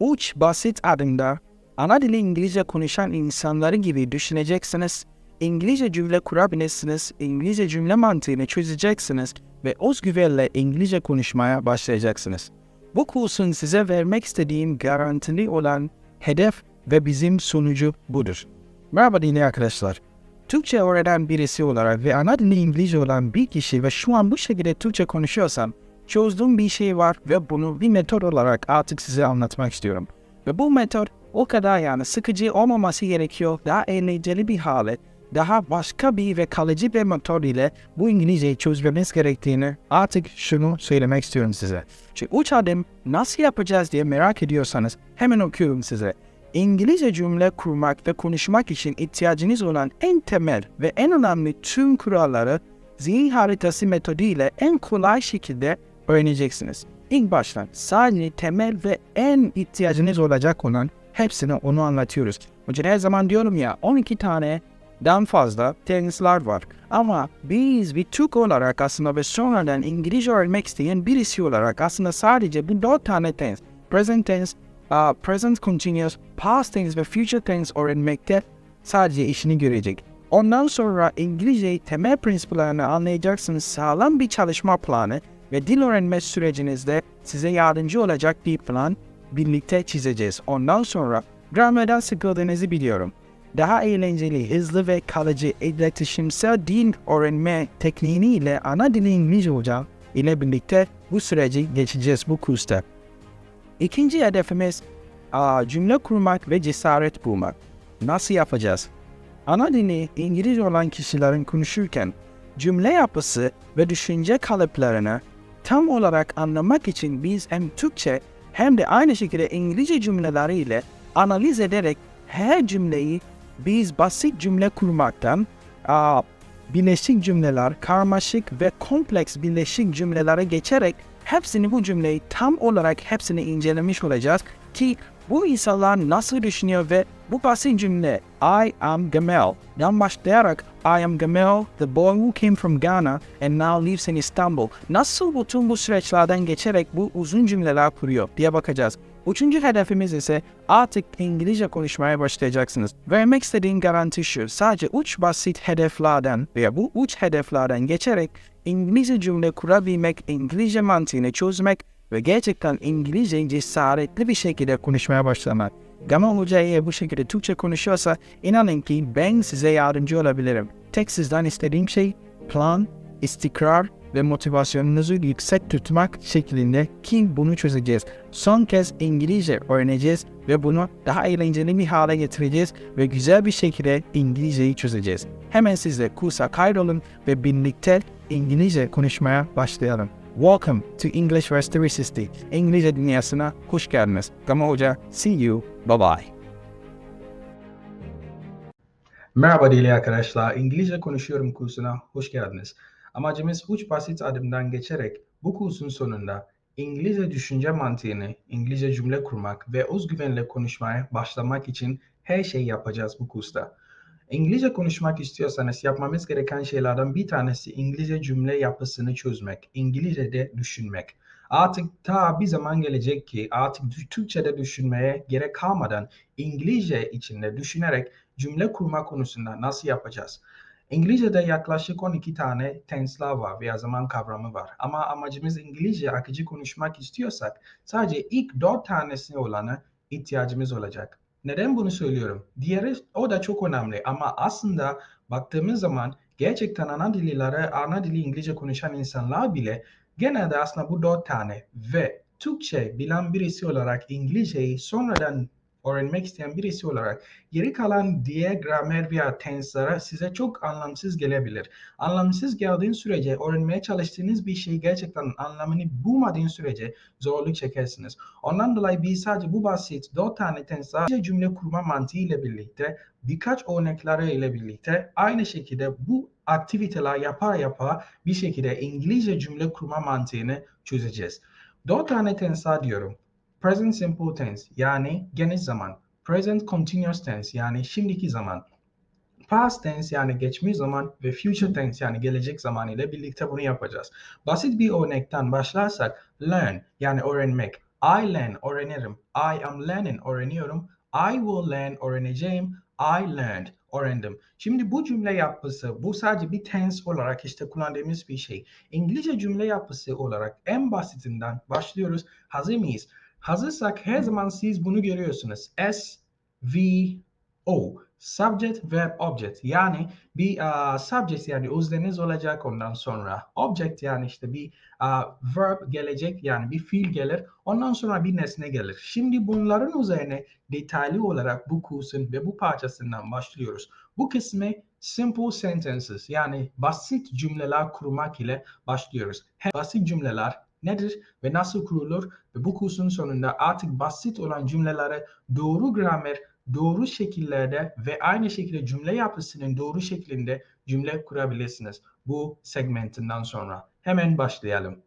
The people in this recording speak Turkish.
uç basit adımda ana dili İngilizce konuşan insanları gibi düşüneceksiniz. İngilizce cümle kurabilirsiniz, İngilizce cümle mantığını çözeceksiniz ve özgüvenle İngilizce konuşmaya başlayacaksınız. Bu kursun size vermek istediğim garantili olan hedef ve bizim sonucu budur. Merhaba dinleyen arkadaşlar. Türkçe öğrenen birisi olarak ve ana dili İngilizce olan bir kişi ve şu an bu şekilde Türkçe konuşuyorsam çözdüğüm bir şey var ve bunu bir metot olarak artık size anlatmak istiyorum. Ve bu metot o kadar yani sıkıcı olmaması gerekiyor. Daha eğlenceli bir hale, daha başka bir ve kalıcı bir metot ile bu İngilizceyi çözmemiz gerektiğini artık şunu söylemek istiyorum size. Çünkü üç adım nasıl yapacağız diye merak ediyorsanız hemen okuyorum size. İngilizce cümle kurmak ve konuşmak için ihtiyacınız olan en temel ve en önemli tüm kuralları zihin haritası metodu ile en kolay şekilde öğreneceksiniz. İlk baştan sadece temel ve en ihtiyacınız olacak olan hepsini onu anlatıyoruz. Hocam her zaman diyorum ya 12 tane dan fazla tennisler var. Ama biz bir Türk olarak aslında ve sonradan İngilizce öğrenmek isteyen birisi olarak aslında sadece bu dört tane tense, present tense, uh, present continuous, past tense ve future tense öğrenmekte sadece işini görecek. Ondan sonra İngilizce temel prensiplerini anlayacaksınız. Sağlam bir çalışma planı ve dil öğrenme sürecinizde size yardımcı olacak bir plan birlikte çizeceğiz. Ondan sonra gramerden sıkıldığınızı biliyorum. Daha eğlenceli, hızlı ve kalıcı iletişimsel dil öğrenme tekniğini ile ana dili İngilizce hocam ile birlikte bu süreci geçeceğiz bu kursta. İkinci hedefimiz cümle kurmak ve cesaret bulmak. Nasıl yapacağız? Ana dili İngilizce olan kişilerin konuşurken cümle yapısı ve düşünce kalıplarını tam olarak anlamak için biz hem Türkçe hem de aynı şekilde İngilizce cümleleriyle analiz ederek her cümleyi biz basit cümle kurmaktan aa, birleşik cümleler, karmaşık ve kompleks birleşik cümlelere geçerek hepsini bu cümleyi tam olarak hepsini incelemiş olacağız ki bu insanlar nasıl düşünüyor ve bu basit cümle I am Gamal dan başlayarak I am Gamal, the boy who came from Ghana and now lives in Istanbul. Nasıl bütün bu süreçlerden geçerek bu uzun cümleler kuruyor diye bakacağız. Üçüncü hedefimiz ise artık İngilizce konuşmaya başlayacaksınız. Vermek istediğim garanti şu, sadece üç basit hedeflerden veya bu üç hedeflerden geçerek İngilizce cümle kurabilmek, İngilizce mantığını çözmek ve gerçekten İngilizce cesaretli bir şekilde konuşmaya başlamak. Gamal Hoca eğer bu şekilde Türkçe konuşuyorsa inanın ki ben size yardımcı olabilirim. Tek sizden istediğim şey plan, istikrar ve motivasyonunuzu yüksek tutmak şeklinde ki bunu çözeceğiz. Son kez İngilizce öğreneceğiz ve bunu daha eğlenceli bir hale getireceğiz ve güzel bir şekilde İngilizceyi çözeceğiz. Hemen siz de kursa kaydolun ve birlikte İngilizce konuşmaya başlayalım. Welcome to English First 360. İngilizce dünyasına hoş geldiniz. Gamal Hoca, see you. Bye bye. Merhaba değerli arkadaşlar. İngilizce konuşuyorum kursuna hoş geldiniz. Amacımız üç basit adımdan geçerek bu kursun sonunda İngilizce düşünce mantığını, İngilizce cümle kurmak ve özgüvenle konuşmaya başlamak için her şeyi yapacağız bu kursta. İngilizce konuşmak istiyorsanız yapmamız gereken şeylerden bir tanesi İngilizce cümle yapısını çözmek, İngilizce'de düşünmek. Artık ta bir zaman gelecek ki artık Türkçe'de düşünmeye gerek kalmadan İngilizce içinde düşünerek cümle kurma konusunda nasıl yapacağız? İngilizce'de yaklaşık 12 tane tense'ler var veya zaman kavramı var. Ama amacımız İngilizce akıcı konuşmak istiyorsak sadece ilk 4 tanesi olanı ihtiyacımız olacak. Neden bunu söylüyorum? Diğeri o da çok önemli ama aslında baktığımız zaman gerçekten ana dillilere, ana dili İngilizce konuşan insanlar bile genelde aslında bu dört tane ve Türkçe bilen birisi olarak İngilizceyi sonradan öğrenmek isteyen birisi olarak geri kalan diğer gramer veya tense'lere size çok anlamsız gelebilir. Anlamsız geldiğin sürece öğrenmeye çalıştığınız bir şeyi gerçekten anlamını bulmadığın sürece zorluk çekersiniz. Ondan dolayı biz sadece bu basit dört tane tense cümle kurma mantığı ile birlikte birkaç örnekleri ile birlikte aynı şekilde bu aktiviteler yapar yapar bir şekilde İngilizce cümle kurma mantığını çözeceğiz. Dört tane tense diyorum. Present simple tense yani geniş zaman. Present continuous tense yani şimdiki zaman. Past tense yani geçmiş zaman ve future tense yani gelecek zaman ile birlikte bunu yapacağız. Basit bir örnekten başlarsak learn yani öğrenmek. I learn öğrenirim. I am learning öğreniyorum. I will learn öğreneceğim. I learned öğrendim. Şimdi bu cümle yapısı bu sadece bir tense olarak işte kullandığımız bir şey. İngilizce cümle yapısı olarak en basitinden başlıyoruz. Hazır mıyız? Hazırsak her zaman siz bunu görüyorsunuz. S, V, O. Subject, verb, object. Yani bir uh, subject yani özleniz olacak ondan sonra. Object yani işte bir uh, verb gelecek yani bir fiil gelir. Ondan sonra bir nesne gelir. Şimdi bunların üzerine detaylı olarak bu kursun ve bu parçasından başlıyoruz. Bu kısmı simple sentences yani basit cümleler kurmak ile başlıyoruz. Hem basit cümleler nedir ve nasıl kurulur ve bu kursun sonunda artık basit olan cümleleri doğru gramer, doğru şekillerde ve aynı şekilde cümle yapısının doğru şeklinde cümle kurabilirsiniz. Bu segmentinden sonra. Hemen başlayalım.